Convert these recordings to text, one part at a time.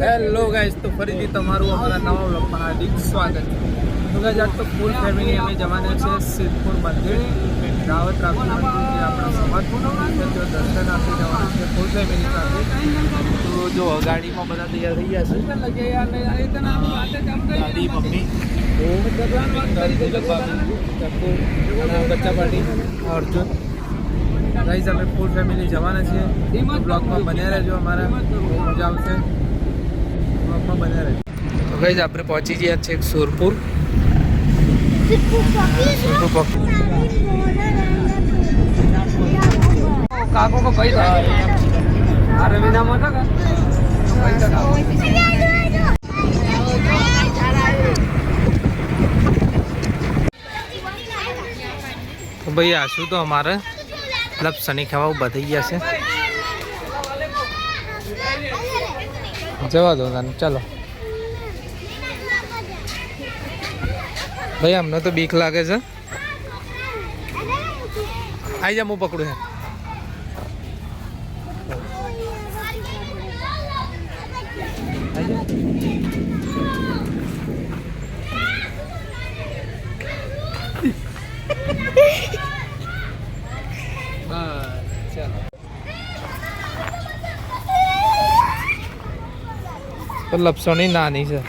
Hello guys તો ફરીથી તમારું અમારા નવા વ્લોગમાં હાર્દિક સ્વાગત તો ગાઈસ આજ તો ફૂલ ફેમિલી અમે જવાના છે સિદ્ધપુર મંદિર. રાવત રાખવું મંદિર આપણા સમાજનું જો દર્શન આપી જવાના છે ફૂલ ફેમિલી સાથે. તો જો ગાડીમાં બધા તૈયાર થઈ ગયા છે. દાદી, મમ્મી બચ્ચા પાર્ટી અર્જુન. ગાઈઝ અમે ફૂલ ફેમિલી જવાના છીએ. બ્લોગમાં બન્યા રહેજો અમારા. મજા આવશે. બ્લોગમાં બન્યા રહેજો. તો ગાઈઝ આપણે પહોંચી ગયા છીએ સુરપુર. સુરપુર કાકો કો કઈ આ રવિના મોટા કા? તો ભાઈ આ શું તો અમારે? મતલબ શનિ ખાવા ઊભા થઈ ગયા છે. જવા દો તને, ચાલો. ભાઈ, અમને તો બીક લાગે છે. આઈ જા હું પકડું હે. આઈ જા. બસ ચાલો તો લપસણી નાની છે.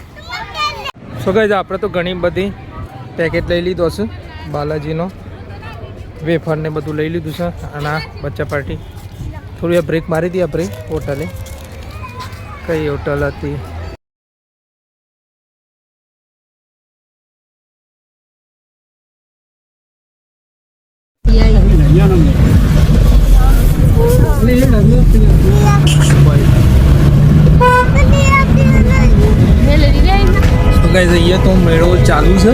કહે છે આપણે તો ઘણી બધી પેકેટ લઈ લીધો છે. બાલાજીનો વેફર ને બધું લઈ લીધું છે અને આ બચ્ચા પાર્ટી. થોડી બ્રેક મારી હતી આપણે હોટલે. કઈ હોટલ હતી? તો અહીંયા તો મેળો ચાલુ છે.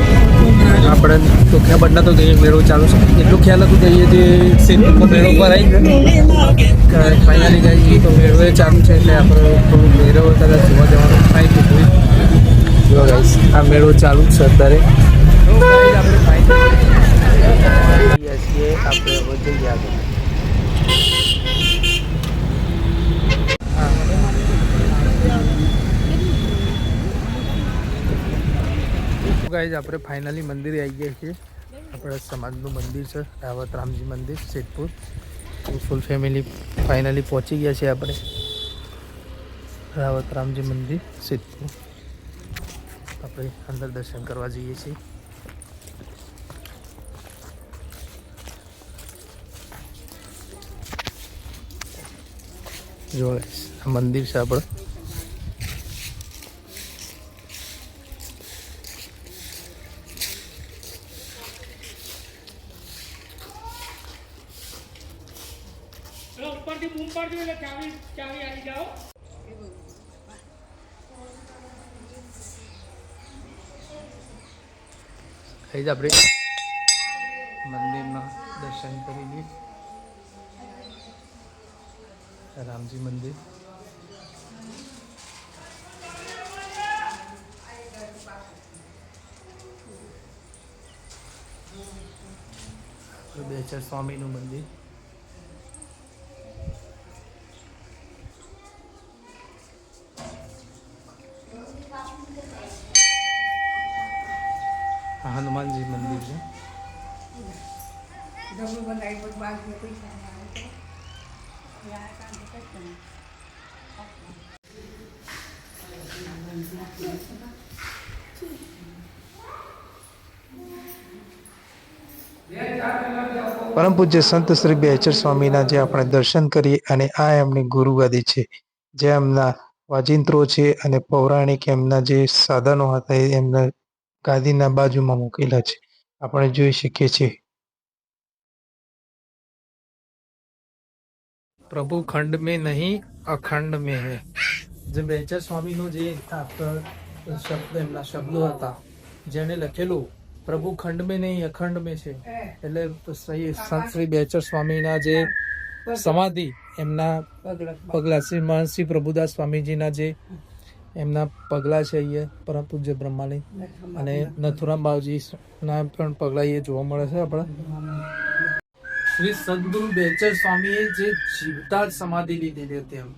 આપણે ટોખ્યા બદલા તો જઈએ મેળો ચાલુ છે. એટલું ખ્યાલ હતું કે અહીંયા જે સિદ્ધપુર મેળો પર આવી છે ફાઇનલી તો મેળો એ ચાલુ છે એટલે આપણે થોડું મેળો કદાચ જોવા જવાનું થાય કે આ મેળો ચાલુ છે અત્યારે. આપણે છીએ આપણે હવે જઈએ આગળ ગાઈઝ આપણે ફાઇનલી મંદિરે આવી ગયા છીએ. આપણા સમાજનું મંદિર છે, રાવત રામજી મંદિર સિદ્ધપુર ફૂલ ફેમિલી ફાઇનલી પહોંચી ગયા છીએ આપણે. રાવત રામજી મંદિર સિદ્ધપુર આપણે અંદર દર્શન કરવા જઈએ છીએ. જો મંદિર છે આપણે. ઉપરથી બૂમ પાડજો એટલે ચાવી ચાવી આવી જાઓ. થઈ જ આપણે મંદિરમાં દર્શન કરી લઈએ રામજી મંદિર. બેચર સ્વામીનું મંદિર. આ હનુમાનજી મંદિર છે. પરમ પૂજ્ય સંત શ્રી બેચર સ્વામીના જે આપણે દર્શન કરીએ અને આ એમની ગુરુગાદી છે, જે એમના વાજિંત્રો છે અને પૌરાણિક એમના જે સાધનો હતા એ એમના ગાદીના બાજુમાં મૂકેલા છે. આપણે જોઈ શકીએ છીએ. પ્રભુ ખંડ મેં નહીં, અખંડ મેં હે. જે બેચર સ્વામીનો જે શબ્દ, એમના શબ્દો હતા જેને લખેલું, પ્રભુ ખંડ મેં નહીં, અખંડ મેં છે. એટલે સંત શ્રી બેચર સ્વામીના જે સમાધિ એમના પગલા શ્રી મહર્ષિ પ્રભુદાસ સ્વામીજીના જે એમના પગલા છે અહીંયા પરમ પૂજ્ય બ્રહ્માલી અને નથુરામ બાવજી ના પણ પગલા એ જોવા મળે છે આપણા. શ્રી સદગુરુ બેચર સ્વામીએ જે જીવતા જ સમાધિ લીધેલી હતી એમ.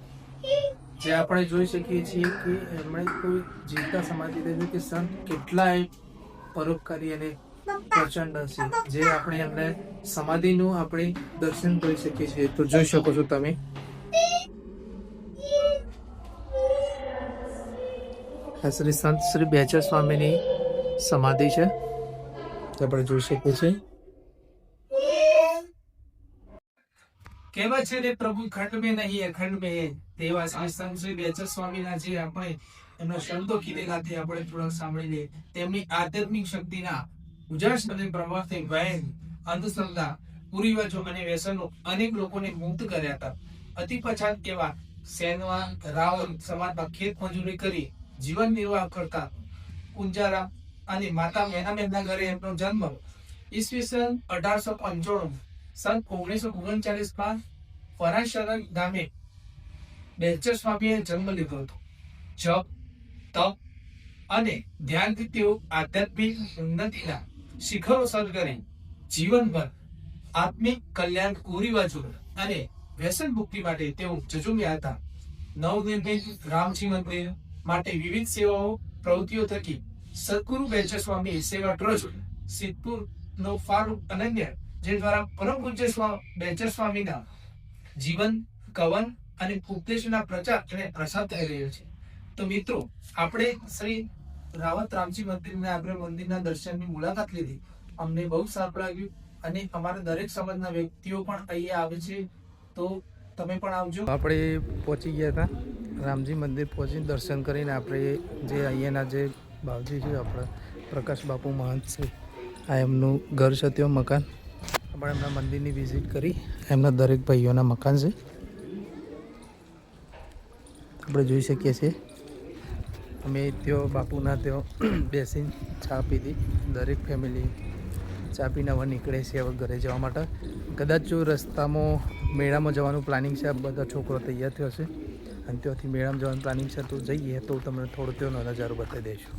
જે આપણે જોઈ શકીએ છીએ કે એમણે કોઈ જીવતા સમાધિ લીધી કે સંત કેટલાય પરોપકારી અને પ્રચંડ હશે જે આપણે એમને સમાધિનું આપણે દર્શન કરી શકીએ છીએ. તો જોઈ શકો છો તમે. શ્રી સંત શ્રી બેચર સ્વામીની સમાધિ છે. આપણે જોઈ શકીએ છીએ. કહેવાય છે રે પ્રભુ? ખંડ મેં નહીં અખંડ મેં તેવા સંત શ્રી બેચર સ્વામીના જે આપણે એમના શબ્દો કીધેલા તે આપણે થોડા સાંભળી લઈએ તેમની આધ્યાત્મિક શક્તિના ઉજાસ અને પ્રવાસથી અંધશ્રદ્ધા કુરિવાજો અને વ્યસનો અનેક લોકોને મુક્ત કર્યા હતા. અતિ પછાત એવા સેનવા રાવલ સમાજમાં ખેત મજૂરી કરી જીવન નિર્વાહ કરતા કુંજારા અને માતા મેના ઘરે એમનો જન્મ ઈસવીસન અઢારસો પંચાણું સન ઓગણીસો ઓગણચાલીસમાં પરાશરણ ગામે બેચર સ્વામીએ જન્મ લીધો હતો. જપ, તપ અને ધ્યાનથી તેઓ આધ્યાત્મિક ઉન્નતિના શિખરો સર કરી. જીવનભર આત્મિક કલ્યાણ કુરિવાજો અને વ્યસન મુક્તિ માટે તેઓ જજુમ્યા હતા. નવનિર્મિત રામજી મંદિર માટે વિવિધ સેવાઓ, પ્રવૃત્તિઓ થકી સદગુરુ બેચર સેવા ટ્રસ્ટ સિદ્ધપુર નો ફારૂક અનન્ય, જે દ્વારા પરમ પૂજ્ય બેચર સ્વામીના જીવન, કવન અને ઉપદેશના પ્રચાર અને પ્રસાર થઈ રહ્યો છે. તો મિત્રો, આપણે શ્રી રાવત રામજી મંદિરના આપણે મંદિરના દર્શનની મુલાકાત લીધી. અમને બહુ સારું લાગ્યું અને અમારા દરેક સમાજના વ્યક્તિઓ પણ અહીંયા આવે છે. તો તમે પણ આવજો. આપણે પહોંચી ગયા હતા. રામજી મંદિર પહોંચીને દર્શન કરીને આપણે જે અહીંયાના જે બાવજી છે, આપણા પ્રકાશ બાપુ મહંત છે, આ એમનું ઘર છે તેઓ મકાન. આપણે એમના મંદિરની વિઝિટ કરી. એમના દરેક ભાઈઓના મકાન છે. આપણે જોઈ શકીએ છીએ. અમે ત્યાં બાપુના ત્યો બેસીને ચા પીધી. દરેક ફેમિલી ચા પીને હવે નીકળે છે હવે ઘરે જવા માટે. કદાચ જો રસ્તામાં, મેળામાં જવાનું પ્લાનિંગ છે બધા છોકરો તૈયાર થયો છે. અને ત્યાંથી મેળામાં જવાનું પ્લાનિંગ છે, તો જઈએ, તો તમને થોડો ત્યાંનો નજારો બતાવી દઈશું.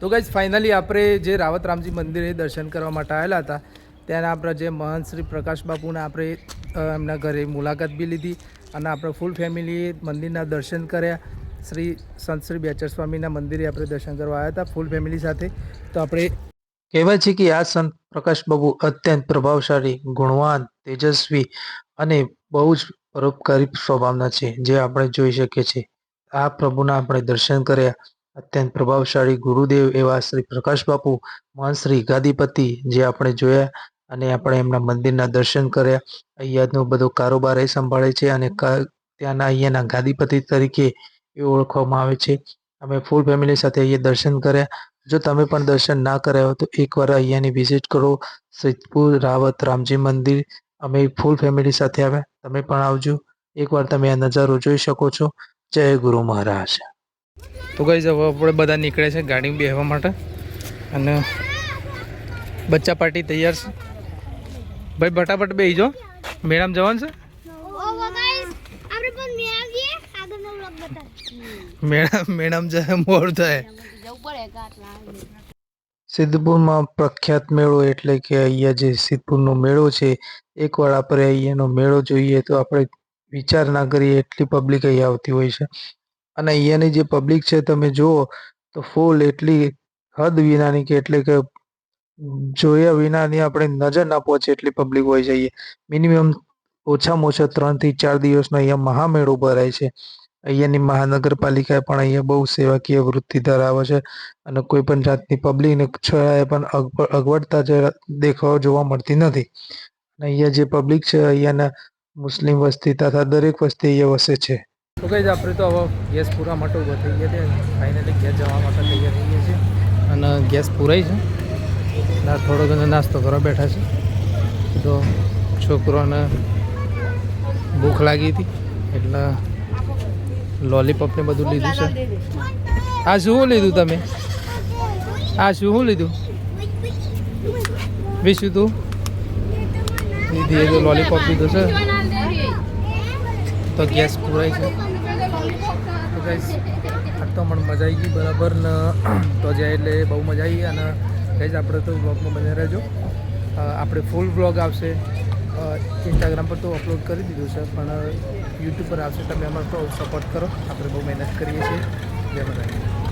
તો ગાઈઝ ફાઇનલી આપણે જે રાવત રામજી મંદિરે દર્શન કરવા માટે આવેલા હતા, ત્યાંના આપણે જે મહંત શ્રી પ્રકાશ બાપુના આપણે એમના ઘરે મુલાકાત બી લીધી અને આપણે ફૂલ ફેમિલીએ મંદિરના દર્શન કર્યા. શ્રી સંત શ્રી બેચર સ્વામીના મંદિરે આપણે દર્શન કરવા આવ્યા હતા, ફૂલ ફેમિલી સાથે. તો આપણે કહેવાય છે કે આ સંત પ્રકાશ બાબુ અત્યંત પ્રભાવશાળી, ગુણવાન, તેજસ્વી અને બહુ જ પરોપકારી સ્વભાવના છે, જે આપણે જોઈ શકીએ છીએ. આ પ્રભુના આપણે દર્શન કર્યા. અત્યંત પ્રભાવશાળી ગુરુદેવ એવા શ્રી પ્રકાશ બાપુ, મહાન શ્રી ગાદીપતિ જે આપણે જોયા અને આપણે એમના મંદિરના દર્શન કર્યા. અહીંયાનો બધો કારોબાર એ સંભાળે છે અને ત્યાંના અહીંયાના ગાદીપતિ તરીકે એ ઓળખવામાં આવે છે. અમે ફૂલ ફેમિલી સાથે અહીંયા દર્શન કર્યા. જો તમે પણ દર્શન ના કર્યા હોય તો એકવાર અહીંયાની વિઝિટ કરો. સિદ્ધપુર રાવત રામજી મંદિર. અમે ફૂલ ફેમિલી સાથે આવ્યા. તમે પણ આવજો. એકવાર તમે આ નજારો જોઈ શકો છો. જય ગુરુ મહારાજ. તો ગઈ હવે આપણે બધા નીકળે છે ગાડી બેહવા માટે. અને બચ્ચા પાર્ટી તૈયાર છે. ભાઈ, ફટાફટ બેસી જો મેડમ જવાનું છે ઓ ગાઈસ આપણે પણ મેળા જઈએ આગળનો વ્લોગ બતાવ મેડમ મેડમ જાય મોર થાય. સિદ્ધપુરમાં પ્રખ્યાત મેળો એટલે કે અહીંયા જે સિદ્ધપુરનો મેળો છે, એકવાર આપણે અહીંયાનો મેળો જોઈએ તો આપણે વિચાર ના કરીએ એટલી પબ્લિક અહીંયા આવતી હોય છે. અને અહીંયાની જે પબ્લિક છે, તમે જુઓ તો ફૂલ એટલી હદ વિનાની કે એટલે કે જોયા વિનાની આપણે નજર ના પહોંચે એટલી પબ્લિક હોય છે અહીંયા. મિનિમમ ઓછામાં ઓછા ત્રણથી ચાર દિવસનો અહીંયા મહામેળો ભરાય છે. અહીંયાની મહાનગરપાલિકાએ પણ અહીંયા બહુ સેવાકીય વૃત્તિ ધરાવે છે અને કોઈ પણ જાતની પબ્લિકને છળાએ પણ અગવડતા દેખાવા જોવા મળતી નથી. અને અહીંયા જે પબ્લિક છે અહીંયાના મુસ્લિમ વસ્તી તથા દરેક વસ્તી અહીંયા વસે છે. તો કઈ આપણે તો હવે ગેસ પૂરા માટે ઊભા થઈ ગયા છે ફાઇનલી ગેસ જવા માટે તૈયાર થઈ ગયા છે અને ગેસ પૂરાય છે. ના, થોડો ઘણો નાસ્તો કરવા બેઠા છે. તો છોકરોને ભૂખ લાગી હતી એટલે લોલીપોપ ને બધું લીધું છે. આ શું લીધું તમે? આ શું શું લીધું? વિશું તું? લીધી એ તો લોલીપોપ લીધું છે. તો ગેસ પૂરાય છે. તો guys, તો મને મજા આવી ગઈ બરાબર ને તો જાય એટલે બહુ મજા આવી અને ગેસ આપણે તો વ્લોગમાં બને રહેજો. આપણે ફૂલ વ્લોગ આવશે. ઇન્સ્ટાગ્રામ પર તો અપલોડ કરી દીધું છે પણ યુટ્યુબ પર આવશે તમે અમારો સપોર્ટ કરો. આપણે બહુ મહેનત કરીએ છીએ. જય માતાજી.